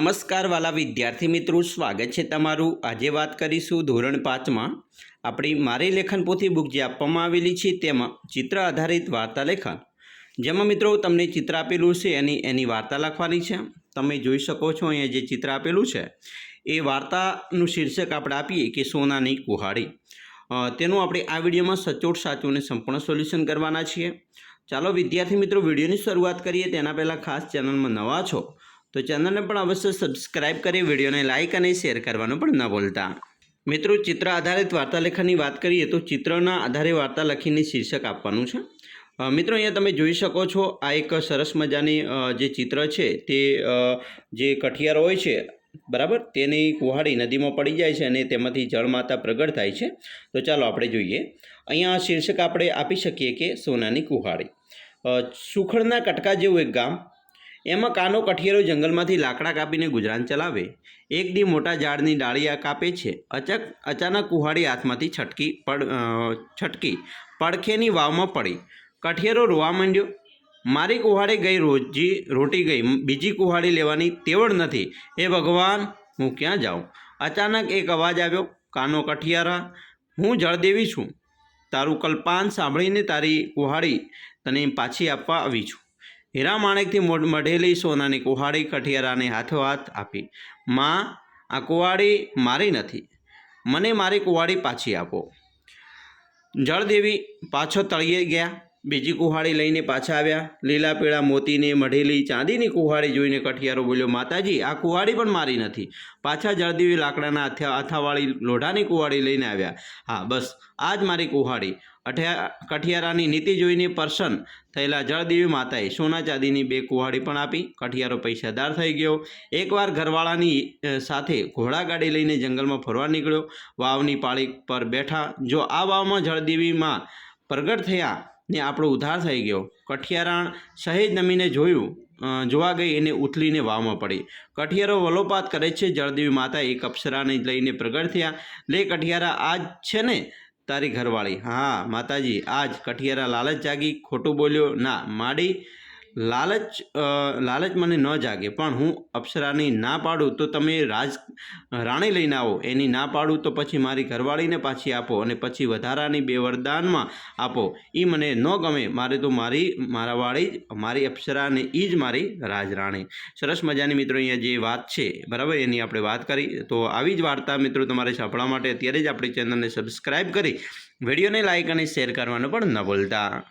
નમસ્કાર વાલા વિદ્યાર્થી મિત્રો, સ્વાગત છે તમારું. આજે વાત કરીશું ધોરણ પાંચમાં આપણી મારી લેખન પોથી બુક જે આપવામાં આવેલી છે તેમાં ચિત્ર આધારિત વાર્તા લેખન જેમાં મિત્રો તમને ચિત્ર આપેલું છે એની એની વાર્તા લખવાની છે. તમે જોઈ શકો છો અહીંયા જે ચિત્ર આપેલું છે, એ વાર્તાનું શીર્ષક આપણે આપીએ કે સોનાની કુહાડી. તેનું આપણે આ વિડીયોમાં સચોટ, સાચું અને સંપૂર્ણ સોલ્યુશન કરવાના છીએ. ચાલો વિદ્યાર્થી મિત્રો, વિડીયોની શરૂઆત કરીએ. તેના પહેલાં ખાસ ચેનલમાં નવા છો તો ચેનલને પણ અવશ્ય સબસ્ક્રાઇબ કરી, વિડીયોને લાઇક અને શેર કરવાનું પણ ન ભૂલતા. મિત્રો, ચિત્ર આધારિત વાર્તાલેખનની વાત કરીએ તો ચિત્રના આધારે વાર્તા લખીને શીર્ષક આપવાનું છે. મિત્રો, અહીંયા તમે જોઈ શકો છો આ એક સરસ મજાની જે ચિત્ર છે તે જે કઠિયાર હોય છે, બરાબર? તેની કુહાડી નદીમાં પડી જાય છે અને તેમાંથી જળમાતા પ્રગટ થાય છે. તો ચાલો આપણે જોઈએ. અહીંયા શીર્ષક આપણે આપી શકીએ કે સોનાની કુહાડી. સુખડના કટકા જેવું એક ગામ એમાં કાનો કઠિયારો જંગલમાંથી લાકડા કાપીને ગુજરાન ચલાવે. એક દી મોટા ઝાડની ડાળીયા કાપે છે. અચક, અચાનક કુહાડી હાથમાંથી છટકી પડ છટકી પડખેની વાવમાં પડી. કઠિયારો રોવા માંડ્યો. મારી કુહાડી ગઈ રોજી, રોટી ગઈ. બીજી કુહાડી લેવાની તેવડ નથી. એ ભગવાન, હું ક્યાં જાઉં? અચાનક એક અવાજ આવ્યો. કાનો કઠિયારા, હું જળદેવી છું. તારું કલ્પાન સાંભળીને તારી કુહાડી તને પાછી આપવા આવી છું. હીરા માણેકથી મોઢ મઢેલી સોનાની કુહાડી કઠિયારાને હાથો હાથ આપી, માં, આ કુવાડી મારી નથી. મને મારી કુવાડી પાછી આપો. જળદેવી પાછો તળિયે ગયા. બીજી કુહાડી લઈને પાછા આવ્યા. લીલા પીળા મોતીને, મઢેલી ચાંદીની કુહાડી જોઈને કઠિયારો બોલ્યો, માતાજી, આ કુહાડી પણ મારી નથી. પાછા જળદેવી લાકડાના અથા, અથાવાળી લોઢાની કુહાડી લઈને આવ્યા. હા, બસ, આ જ મારી કુહાડી. અઠ્યા, કઠિયારાની નીતિ જોઈને પ્રસન્ન થયેલા જળદેવી માતાએ સોના ચાંદીની બે કુહાડી પણ આપી. કઠિયારો પૈસાદાર થઈ ગયો. એકવાર ઘરવાળાની સાથે સાથે ઘોડાગાડી લઈને જંગલમાં ફરવા નીકળ્યો. વાવની પાળી પર બેઠા. જો આ વાવમાં જળદેવીમાં પ્રગટ થયા ને આપણો ઉધાર થઈ ગયો. કઠિયારાણ સહેજ નમીને જોયું જોવા ગઈ એને ઉથલીને વાવમાં પડી. કઠિયારો વલોપાત કરે છે, જળદેવી માતા એક અપ્સરાને લઈને પ્રગટ થયા. લે કઠિયારા આ જ છે ને તારી ઘરવાળી? હા, માતાજી, આજ. કઠિયારા લાલચ જાગી, ખોટું બોલ્યો, ના, માડી લાલચ લાલચ મને ન જાગે, પણ હું અપ્સરાની ના પાડું તો તમે રાજ, રાણી લઈને આવો. એની ના પાડું તો પછી મારી ઘરવાળીને પાછી આપો અને પછી વધારાની બે વરદાનમાં આપો. એ મને ન ગમે. મારે તો મારી, મારા વાળી જ, મારી અપ્સરાને એ જ મારી રાજરાણી. સરસ મજાની મિત્રો, અહીંયા જે વાત છે, બરાબર? એની આપણે વાત કરી. તો આવી જ વાર્તા મિત્રો તમારે સાંભળવા માટે અત્યારે જ આપણી ચેનલને સબસ્ક્રાઈબ કરી, વિડીયોને લાઇક અને શેર કરવાનું પણ ન ભૂલતા.